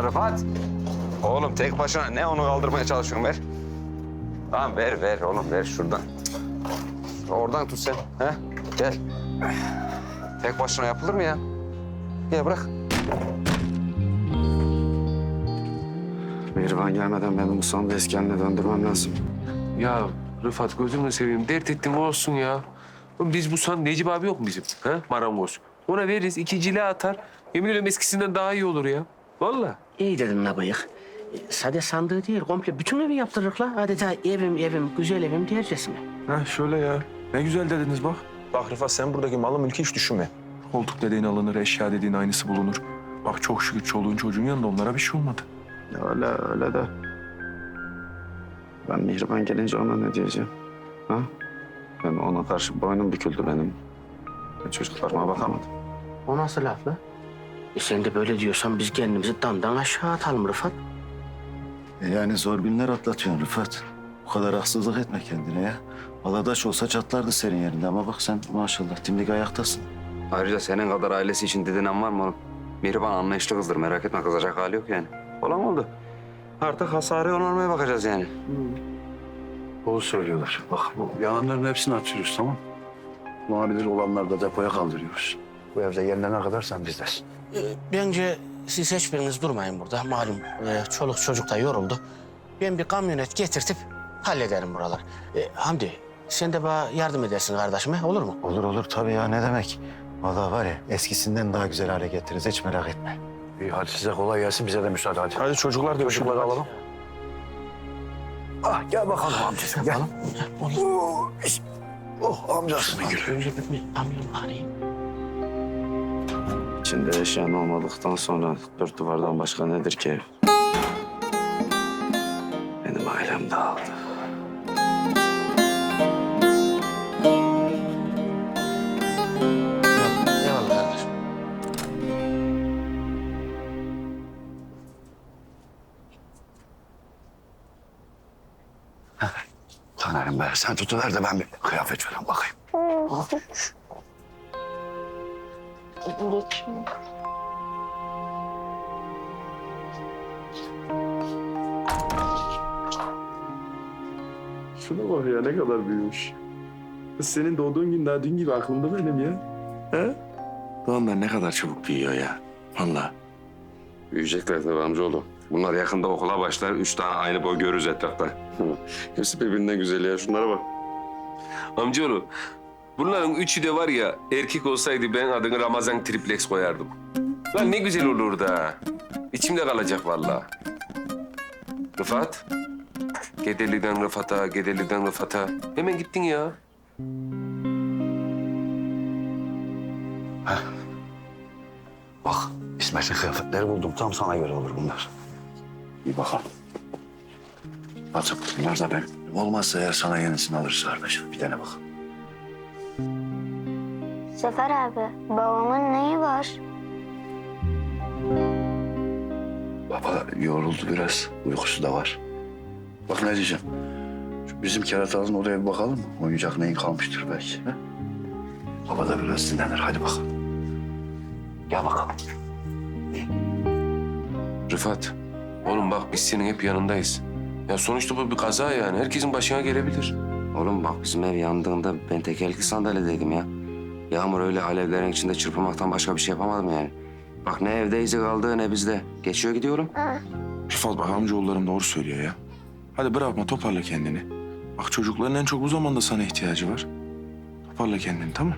Rıfat. Oğlum tek başına ne onu kaldırmaya çalışıyorsun ver. Tamam ver ver oğlum ver şuradan. Oradan tut sen. He? Gel. Tek başına yapılır mı ya? Ya bırak. Mihriban gelmeden benim Musa'nı eski haline döndürmem lazım. Ya Rıfat gözünü seveyim. Dert ettim olsun ya. Oğlum Biz bu san Necip abi yok mu bizim? Ha? Marangoz. Ona veririz. iki cila atar. Yemin ediyorum eskisinden daha iyi olur ya. Vallahi. İyi dedin la bıyık. E, Sade sandığı değil, komple bütün evi yaptırırık la. Adeta evim evim, güzel evim diyercesine. Ha şöyle ya. Ne güzel dediniz bak. Bak Rıfat sen buradaki malı mülkü hiç düşünme. Koltuk dediğin alınır, eşya dediğin aynısı bulunur. Bak çok şükür çoluğun çocuğun yanında onlara bir şey olmadı. Ya öyle öyle de. Ben Mihriban gelince ona ne diyeceğim? Ha? Ben ona karşı boynum büküldü benim. Ben çocuklarıma bakamadım. O nasıl laf la? E sen de böyle diyorsan biz kendimizi damdan aşağı atalım Rıfat. E yani zor günler atlatıyorsun Rıfat. Bu kadar haksızlık etme kendine ya. Baladaş olsa çatlardı senin yerinde ama bak sen maşallah dimdik ayaktasın. Ayrıca senin kadar ailesi için didinen var mı oğlum? Mihriban anlayışlı kızdır merak etme kızacak hali yok yani. Olan oldu. Artık hasarı onarmaya bakacağız yani. Doğru söylüyorlar. Bak bu yalanların hepsini atıyoruz tamam Muhabidir olanları da depoya kaldırıyoruz. Bu evde yenilene kadar sen bizdesin. E, bence siz hiçbiriniz durmayın burada. Malum e, çoluk çocuk da yoruldu. Ben bir kamyonet getirtip hallederim buralar. E, Hamdi sen de bana yardım edersin kardeşime olur mu? Olur olur tabii ya ne demek. Vallahi var ya eskisinden daha güzel hale getiririz hiç merak etme. İyi hadi size kolay gelsin bize de müsaade hadi. Hadi çocuklar da Çocukları alalım. Ah gel bakalım amcacığım gel. Oh amcasını gül. Önce bir bir kamyon arayayım. İçinde eşyan olmadıktan sonra dört duvardan başka nedir ki ev? Benim ailem dağıldı. Tanerim be sen tutuver de ben bir kıyafet falan bakayım. Şuna bak ya ne kadar büyümüş. Kız senin doğduğun gün daha dün gibi aklımda benim ya. He? Doğanlar ne kadar çabuk büyüyor ya. Vallahi. Büyüyecekler tabii amcaoğlu. Bunlar yakında okula başlar. Üç tane aynı boy görürüz etrafta. Hepsi birbirinden güzel ya. Şunlara bak. Amcaoğlu. Bunların üçü de var ya erkek olsaydı ben adını Ramazan Triplex koyardım. Lan ne güzel olurdu ha. İçimde kalacak vallahi. Rıfat. Gederli'den Rıfat'a, Gederli'den Rıfat'a. Hemen gittin ya. Bak İsmet'in kıyafetleri buldum tam sana göre olur bunlar. Bir bakalım. Atıp bunlar da ben. Olmazsa eğer sana yenisini alırız kardeşim. Bir tane bak. Sefer abi, babamın neyi var? Baba yoruldu biraz. Uykusu da var. Bak ne diyeceğim. Şu bizim keratalının odaya bir bakalım mı? Oyuncak neyin kalmıştır belki. He? Baba da biraz dinlenir. Hadi bakalım. Gel bakalım. Rıfat. Oğlum bak biz senin hep yanındayız. Ya sonuçta bu bir kaza yani. Herkesin başına gelebilir. Oğlum bak bizim ev yandığında ben tekerlekli sandalyedeydim ya. Yağmur öyle alevlerin içinde çırpınmaktan başka bir şey yapamadım yani. Bak ne evde izi kaldı ne bizde. Geçiyor gidiyorum. Rıfat bak amcaoğullarım doğru söylüyor ya. Hadi bırakma toparla kendini. Bak çocukların en çok bu zamanda sana ihtiyacı var. Toparla kendini tamam